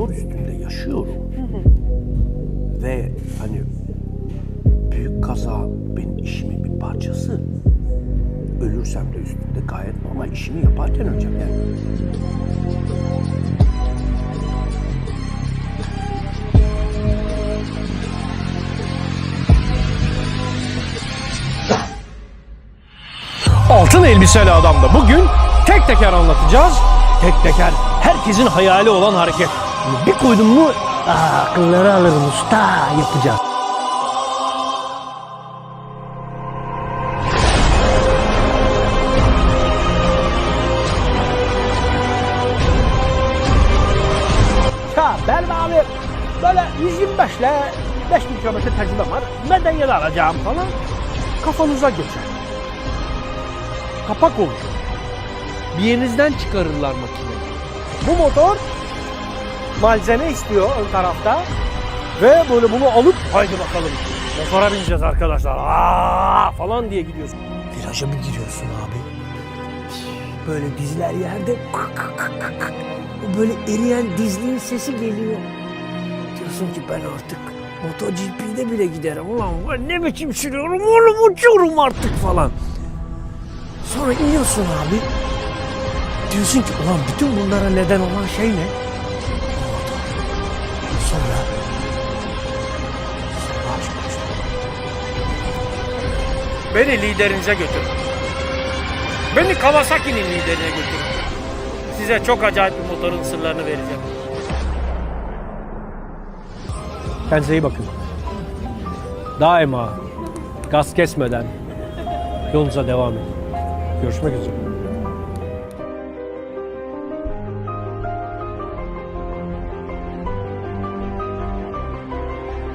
motor üstünde yaşıyorum. Ve hani büyük kaza benim işimin bir parçası. Ölürsem de üstünde gayet normal işimi yaparken öleceğim yani. Altın elbiseli adamda bugün tek teker anlatacağız. Tek teker herkesin hayali olan hareket. Bir koydum mu aa, akılları alırım usta yapacağız. Abi böyle 125 ile 5000 kilometre tecrübem var. Medeniyet alacağım falan. Kafanıza geçer kapak olur. Bir yerinizden çıkarırlar makineyi. Bu motor malzeme istiyor ön tarafta ve böyle bunu alıp haydi bakalım motora bineceğiz arkadaşlar Aa! falan diye gidiyorsun. Viraja bir giriyorsun abi. Böyle dizler yerde böyle eriyen dizliğin sesi geliyor. Diyorsun ki ben artık MotoGP'de bile giderim. Ulan ne biçim sürüyorum oğlum uçuyorum artık falan. Sonra iniyorsun abi. Diyorsun ki ulan bütün bunlara neden olan şey ne? Beni liderinize götürün. Beni Kawasaki'nin liderine götürün. Size çok acayip bir motorun sırlarını vereceğim. Kendinize iyi bakın. Daima gaz kesmeden yolunuza devam edin. Görüşmek üzere.